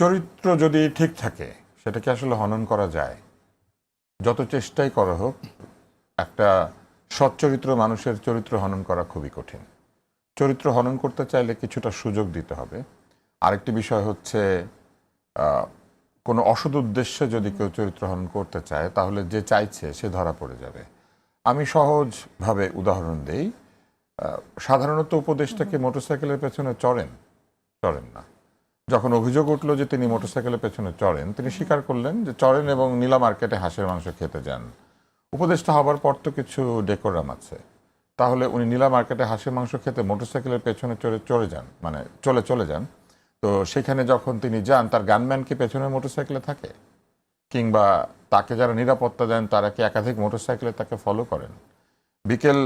চরিত্র যদি ঠিক থাকে, সেটাকে আসলে হনন করা যায়। যত চেষ্টাই করা হোক, একটা সচ্চরিত্র মানুষের চরিত্র হনন করা খুবই কঠিন। চরিত্র হনন করতে চাইলে কিছুটা সুযোগ দিতে হবে। আরেকটি বিষয় হচ্ছে কোনো অসৎ উদ্দেশ্যে যদি কেউ চরিত্র হনন করতে চায়, তাহলে যে চাইছে, সে ধরা পড়ে যাবে। আমি সহজভাবে উদাহরণ দেই সাধারণত উপদেশটাকে মোটরসাইকেলের পেছনে চড়েন? চড়েন না। যখন অভিযোগ উঠল যে তিনি মোটরসাইকেলের পেছনে চড়েন, তিনি স্বীকার করলেন যে চড়েন এবং নীলা মার্কেটে হাঁসের মাংস খেতে যান। উপদেষ্টা হবার পর তো কিছু ডেকোরাম আছে। তাহলে উনি নীলা মার্কেটে হাঁসের মাংস খেতে মোটরসাইকেলের পেছনে চড়ে চড়ে যান মানে চলে চলে যান। তো সেখানে যখন তিনি যান, তার গানম্যান কি পেছনে মোটরসাইকেলে থাকে? কিংবা তাকে যারা নিরাপত্তা দেন, তারা কি একাধিক মোটরসাইকেলে তাকে ফলো করেন? বিকেল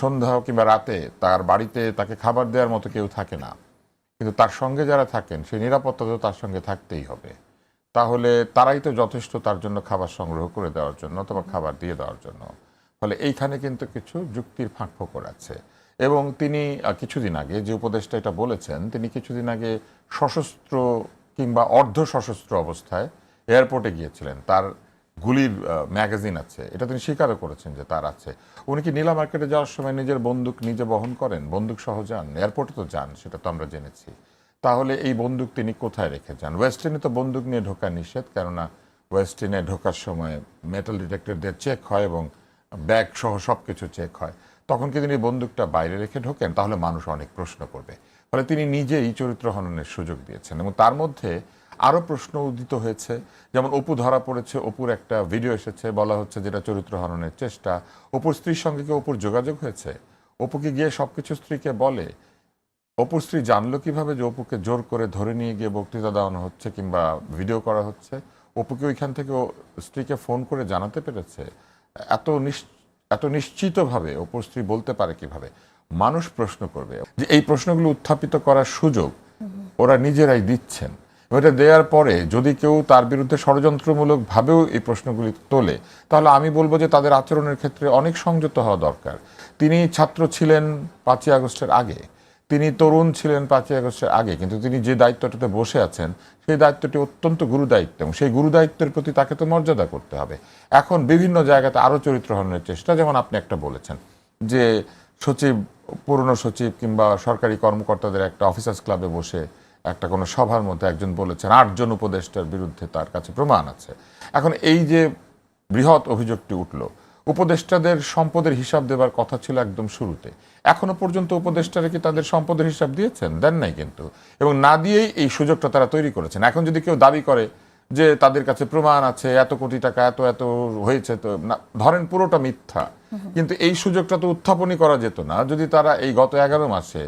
সন্ধ্যা কিংবা রাতে তার বাড়িতে তাকে খাবার দেওয়ার মতো কেউ থাকে না। কিন্তু তার সঙ্গে যারা থাকেন, সেই নিরাপত্তা তো তার সঙ্গে থাকতেই হবে। তাহলে তারাই তো যথেষ্ট তার জন্য খাবার সংগ্রহ করে দেওয়ার জন্য অথবা খাবার দিয়ে দেওয়ার জন্য। ফলে এইখানে কিন্তু কিছু যুক্তির ফাঁক ফোকর আছে। এবং তিনি কিছুদিন আগে যে উপদেশটা এটা বলেছেন, তিনি কিছুদিন আগে সশস্ত্র কিংবা অর্ধ সশস্ত্র অবস্থায় এয়ারপোর্টে গিয়েছিলেন। তার গুলির ম্যাগাজিন আছে। এটা তিনি স্বীকারও করেছেন যে তার আছে। উনি কি নীলা মার্কেটে যাওয়ার সময় নিজের বন্দুক নিজে বহন করেন? বন্দুক সহ যান? এয়ারপোর্টে তো যান, সেটা তো আমরা জেনেছি। তাহলে এই বন্দুক তিনি কোথায় রেখে যান? ওয়েস্টার্নে তো বন্দুক নিয়ে ঢোকা নিষেধ, কেননা ওয়েস্টার্নে ঢোকার সময় মেটাল ডিটেক্টর দিয়ে চেক হয় এবং ব্যাগ সহ সব কিছু চেক হয়। তখন কি তিনি বন্দুকটা বাইরে রেখে ঢোকেন? তাহলে মানুষ অনেক প্রশ্ন করবে। ফলে তিনি নিজেই চরিত্র হননের সুযোগ দিয়েছেন এবং তার মধ্যে আরও প্রশ্ন উদিত হয়েছে। যেমন অপু ধরা পড়েছে অপুর একটা ভিডিও এসেছে বলা হচ্ছে যেটা চরিত্র হননের চেষ্টা। অপুর স্ত্রীর সঙ্গে কি অপুর যোগাযোগ হয়েছে? অপুকে গিয়ে সবকিছু স্ত্রীকে বলে? অপুর স্ত্রী জানলো কীভাবে যে অপুকে জোর করে ধরে নিয়ে গিয়ে বক্তৃতা দেওয়ানো হচ্ছে কিংবা ভিডিও করা হচ্ছে? অপুকে ওইখান থেকে স্ত্রীকে ফোন করে জানাতে পেরেছে? এত এত নিশ্চিতভাবে অপুর স্ত্রী বলতে পারে কীভাবে? মানুষ প্রশ্ন করবে যে এই প্রশ্নগুলো উত্থাপিত করার সুযোগ ওরা নিজেরাই দিচ্ছেন। এটা দেওয়ার পরে যদি কেউ তার বিরুদ্ধে ষড়যন্ত্রমূলকভাবেও এই প্রশ্নগুলি তোলে, তাহলে আমি বলব যে তাদের আচরণের ক্ষেত্রে অনেক সংযত হওয়া দরকার। তিনি ছাত্র ছিলেন পাঁচই আগস্টের আগে। তিনি তরুণ ছিলেন পাঁচই আগস্টের আগে, কিন্তু তিনি যে দায়িত্বটাতে বসে আছেন, সেই দায়িত্বটি অত্যন্ত গুরু দায়িত্ব এবং সেই গুরু দায়িত্বের প্রতি তাকে তো মর্যাদা করতে হবে। এখন বিভিন্ন জায়গাতে আরও চরিত্র হননের চেষ্টা, যেমন আপনি একটা বলেছেন যে সচিব, পুরনো সচিব কিংবা সরকারি কর্মকর্তাদের একটা অফিসার্স ক্লাবে বসে একটা কোনো সভার মধ্যে একজন বলেছেন আটজন উপদেষ্টার বিরুদ্ধে তার কাছে প্রমাণ আছে। এখন এই যে বৃহৎ অভিযোগটি উঠল উপদেষ্টাদের সম্পদের হিসাব দেবার কথা ছিল একদম শুরুতে। এখনও পর্যন্ত উপদেষ্টারা কি তাদের সম্পদের হিসাব দিয়েছেন? দেন নাই কিন্তু। এবং না দিয়েই এই সুযোগটা তারা তৈরি করেছেন। এখন যদি কেউ দাবি করে যে তাদের কাছে প্রমাণ আছে এত কোটি টাকা এত এত হয়েছে তো না ধরেন পুরোটা মিথ্যা। কিন্তু এই সুযোগটা তো উত্থাপনই করা যেত না। যদি তারা এই গত এগারো মাসে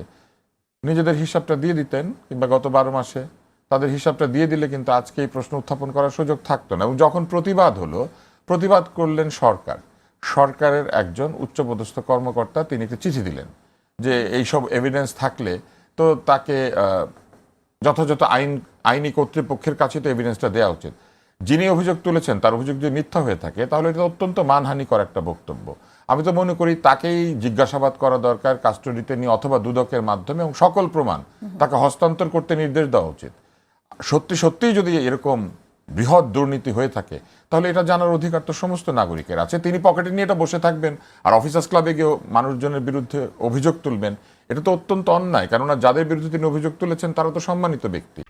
নিজেদের হিসাবটা দিয়ে দিতেন কিংবা গত বারো মাসে তাদের হিসাবটা দিয়ে দিলে কিন্তু আজকে এই প্রশ্ন উত্থাপন করার সুযোগ থাকতো না। এবং যখন প্রতিবাদ হলো, প্রতিবাদ করলেন সরকার। সরকারের একজন উচ্চপদস্থ কর্মকর্তা তিনি একটি চিঠি দিলেন যে এইসব এভিডেন্স থাকলে তো তাকে যথাযথ আইন, আইনি কর্তৃপক্ষের কাছে তো এভিডেন্সটা দেওয়া উচিত। যিনি অভিযোগ তুলেছেন, তার অভিযোগ যদি মিথ্যা হয়ে থাকে, তাহলে এটা অত্যন্ত মানহানিকর একটা বক্তব্য। আমি তো মনে করি তাকেই জিজ্ঞাসাবাদ করা দরকার, কাস্টডিতে নিয়ে অথবা দুদকের মাধ্যমে, এবং সকল প্রমাণ তাকে হস্তান্তর করতে নির্দেশ দেওয়া উচিত। সত্যি সত্যিই যদি এরকম বৃহৎ দুর্নীতি হয়ে থাকে, তাহলে এটা জানার অধিকার তো সমস্ত নাগরিকের আছে। তিনি পকেটে নিয়ে এটা বসে থাকবেন, আর অফিসার্স ক্লাবে গিয়ে মানুষজনের বিরুদ্ধে অভিযোগ তুলবেন, এটা তো অত্যন্ত অন্যায়। কেননা যাদের বিরুদ্ধে তিনি অভিযোগ তুলেছেন, তারা তো সম্মানিত ব্যক্তি।